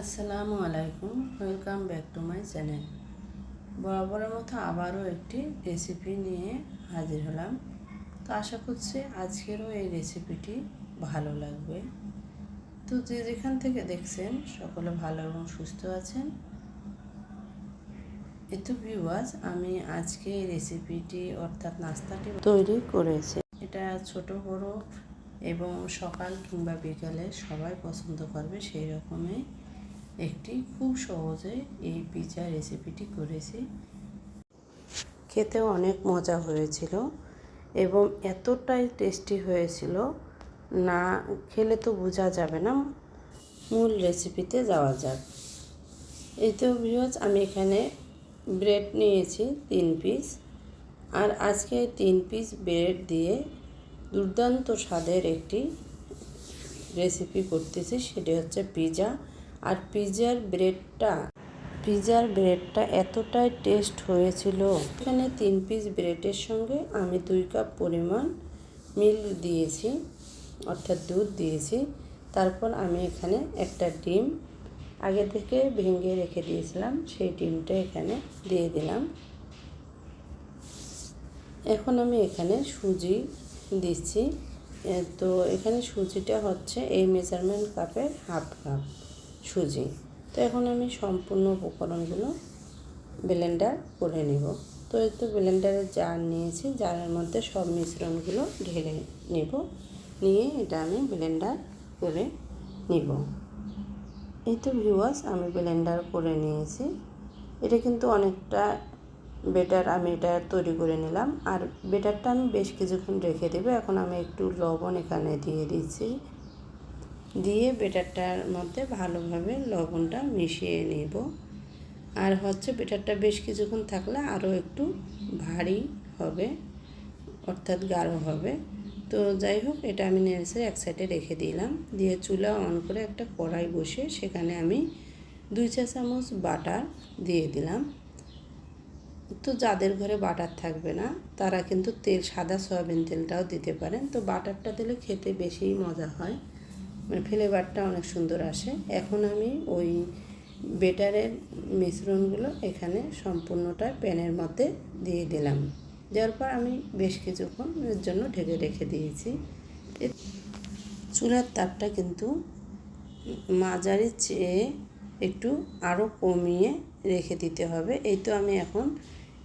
আসসালামু আলাইকুম welcome back to my channel বরাবরের মতো আবারও একটি রেসিপি নিয়ে হাজির হলাম। তো আশা করছি আজকেরও এই রেসিপিটি ভালো লাগবে। তো যে যেখান থেকে দেখছেন, সকলে ভালো এবং সুস্থ আছেন। এতো ভিউয়ার্স আমি আজকে এই রেসিপিটি অর্থাৎ নাস্তাটি তৈরি করেছি। এটা ছোট, বড় এবং সকাল কিংবা বিকালে সবাই পছন্দ করবে সেই রকমই। একটি খুব সহজে এই পিৎজা রেসিপিটি করেছি। খেতেও অনেক মজা হয়েছিল এবং এতটাই টেস্টি হয়েছিল, না খেলে তো বোঝা যাবে না। মূল রেসিপিতে যাওয়া যাক। এই তো আমি এখানে ব্রেড নিয়েছি তিন পিস আর আজকে তিন পিস ব্রেড দিয়ে দুর্দান্ত স্বাদের একটি রেসিপি করতেছি, সেটি হচ্ছে পিৎজা আর পিৎজার ব্রেডটা পিৎজার ব্রেডটা এতটাই টেস্ট হয়েছিল। এখানে তিন পিস ব্রেডের সঙ্গে আমি দুই কাপ পরিমাণ মিল্ক দিয়েছি, অর্থাৎ দুধ দিয়েছি। তারপর আমি এখানে একটা ডিম আগে থেকে ভেঙে রেখে দিয়েছিলাম, সেই ডিমটা এখানে দিয়ে দিলাম। এখন আমি এখানে সুজি দিচ্ছি। তো এখানে সুজিটা হচ্ছে এই মেজারমেন্ট কাপের হাফ কাপ। সুজি। তো এখন আমি সম্পূর্ণ উপকরণগুলো ব্লেন্ডার করে নিব। তো এই তো ব্লেন্ডারের জার নিয়েছি। জারের মধ্যে সব মিশ্রণগুলো ঢেলে নেব। নিয়ে এটা আমি ব্লেন্ডার করে নিব। এই তো ভিউয়ার্স আমি ব্লেন্ডার করে নিয়েছি। এটা কিন্তু অনেকটা বেটার আমি এটা তৈরি করে নিলাম। আর বেটারটা আমি বেশ কিছুক্ষণ রেখে দেবো। এখন আমি একটু লবণ এখানে দিয়ে দিচ্ছি। দিয়ে বেটারটার মধ্যে ভালোভাবে লবণটা মিশিয়ে নেব। আর হচ্ছে বেটারটা বেশ কিছুক্ষণ থাকলে আরও একটু ভারী হবে, অর্থাৎ গাঢ় হবে। তো যাই হোক, এটা আমি নেড়েছে এক সাইডে রেখে দিলাম। দিয়ে চুলা অন করে একটা কড়াই বসে সেখানে আমি দুই চা চামচ বাটার দিয়ে দিলাম। তো যাদের ঘরে বাটার থাকবে না, তারা কিন্তু তেল, সাদা সয়াবিন তেলটাও দিতে পারেন। তো বাটারটা দিলে খেতে বেশি মজা হয়। মানে ফ্লেভারটা অনেক সুন্দর আসে। এখন আমি ওই বেটারের মিশ্রণগুলো এখানে সম্পূর্ণটা প্যানের মধ্যে দিয়ে দিলাম। দেওয়ার পর আমি বেশ কিছুক্ষণের জন্য ঢেকে রেখে দিয়েছি। চুলার তাপটা কিন্তু মাঝারি চেয়ে একটু আরও কমিয়ে রেখে দিতে হবে। এই তো আমি এখন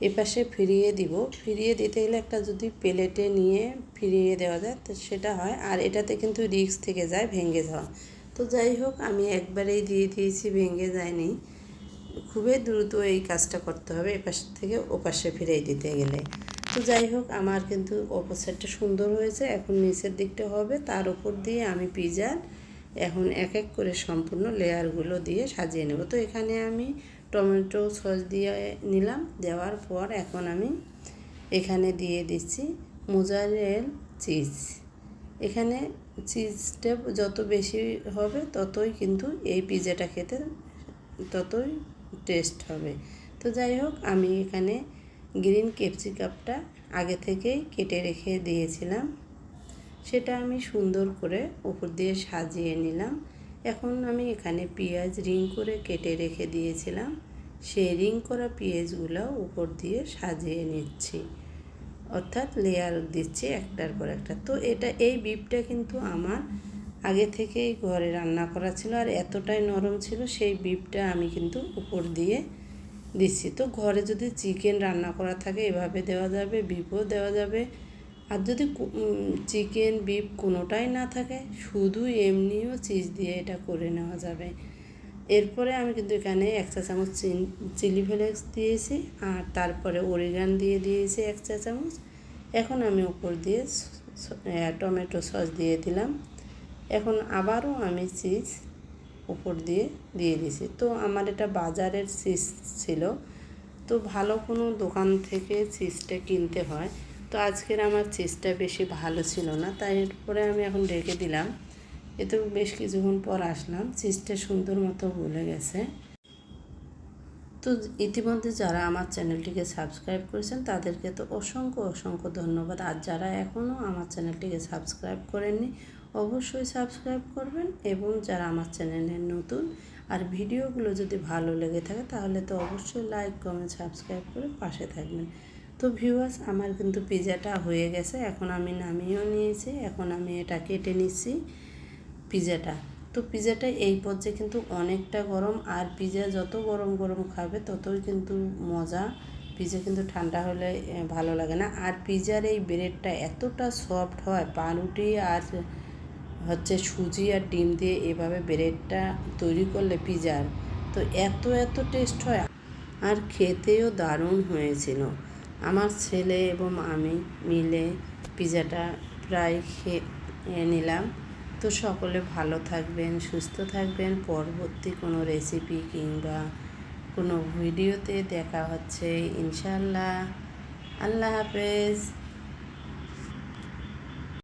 এপাশে ফিরিয়ে দিব। ফিরিয়ে দিতে গেলে একটা যদি প্লেটে নিয়ে ফিরিয়ে দেওয়া যায়, তো সেটা হয়। আর এটাতে কিন্তু রিক্স থেকে যায়, ভেঙে যাওয়া। তো যাই হোক, আমি একবারেই দিয়ে দিয়েছি, ভেঙে যায়নি। খুবই দ্রুত এই কাজটা করতে হবে, এপাশ থেকে ওপাশে ফিরিয়ে দিতে গেলে। তো যাই হোক, আমার কিন্তু অপোসাইডটা সুন্দর হয়েছে। এখন নিচের দিকটা হবে। তার উপর দিয়ে আমি পিজার, এখন এক এক করে সম্পূর্ণ লেয়ারগুলো দিয়ে সাজিয়ে নেব। তো এখানে আমি টমেটো সস দিয়ে নিলাম, দেওয়ার পর এখন আমি এখানে দিয়ে দিচ্ছি মোজারেল চিজ। এখানে চিজটা যত বেশি হবে ততই কিন্তু এই পিজাটা খেতে ততই টেস্ট হবে। তো যাই হোক, আমি এখানে গ্রিন ক্যাপসিকাপটা আগে থেকেই কেটে রেখে দিয়েছিলাম। সেটা আমি সুন্দর করে উপর দিয়ে সাজিয়ে নিলাম। এখন আমি এখানে পেঁয়াজ রিং করে কেটে রেখে দিয়েছিলাম। সেই রিং করা পেঁয়াজগুলো উপর দিয়ে সাজিয়ে নিচ্ছি। অর্থাৎ লেয়ার দিচ্ছি একটার পর একটা। তো এটা, এই বিপটা কিন্তু আমার আগে থেকেই ঘরে রান্না করা ছিল আর এতটাই নরম ছিল, সেই বিপটা আমি কিন্তু উপর দিয়ে দিচ্ছি। তো ঘরে যদি চিকেন রান্না করা থাকে, এভাবে দেওয়া যাবে বিপও দেওয়া যাবে। আর যদি চিকেন, বিফ কোনোটাই না থাকে, শুধু এমনিও চিজ দিয়ে এটা করে নেওয়া যাবে। এরপরে আমি কিন্তু এখানে এক চা চামচ চিলি ফ্লেক্স দিয়েছি, আর তারপরে অরিগান দিয়ে দিয়েছি এক চা চামচ। এখন আমি উপর দিয়ে টমেটো সস দিয়ে দিলাম। এখন আবারও আমি চিজ উপর দিয়ে দিয়ে দিয়েছি। তো আমার এটা বাজারের চিজ ছিল। তো ভালো কোনো দোকান থেকে চিজটা কিনতে হয়। তো আজকের আমার চিজটা বেশি ভালো ছিল না, তাই এরপরে আমি এখন রেখে দিলাম। এতে বেশ কিছুক্ষণ পর আসলাম চিজটা সুন্দর মতো বলে গেছে। তো ইতিমধ্যে যারা আমার চ্যানেলটিকে সাবস্ক্রাইব করেছেন, তাদেরকে তো অসংখ্য অসংখ্য ধন্যবাদ। আর যারা এখনও আমার চ্যানেলটিকে সাবস্ক্রাইব করেননি, অবশ্যই সাবস্ক্রাইব করবেন এবং যারা আমার চ্যানেলের নতুন আর ভিডিওগুলো যদি ভালো লেগে থাকে, তাহলে তো অবশ্যই লাইক, কমেন্ট, সাবস্ক্রাইব করে পাশে থাকবেন। তো ভিউয়ার্স আমার কিন্তু পিজাটা হয়ে গেছে। এখন আমি নামিয়েও নিয়েছি, এখন আমি এটা কেটে নিচ্ছি পিজাটা তো পিজাটা এই পর্যায়ে কিন্তু অনেকটা গরম, আর পিজা যত গরম গরম খাবে, ততই কিন্তু মজা। পিজা কিন্তু ঠান্ডা হলে ভালো লাগে না। আর পিজার এই ব্রেডটা এতটা সফট হয় পাউরুটি আর হচ্ছে সুজি আর ডিম দিয়ে এভাবে ব্রেডটা তৈরি করলে পিজার তো এত এত টেস্ট হয়। আর খেতেও দারুণ হয়েছিল। আমার ছেলে এবং আমি মিলে পিজাটা প্রায় খেয়ে নিলাম। তো সকলে ভালো থাকবেন, সুস্থ থাকবেন। পরবর্তী কোনো রেসিপি কিংবা কোনো ভিডিওতে দেখা হচ্ছে। ইনশাল্লাহ আল্লাহ হাফেজ।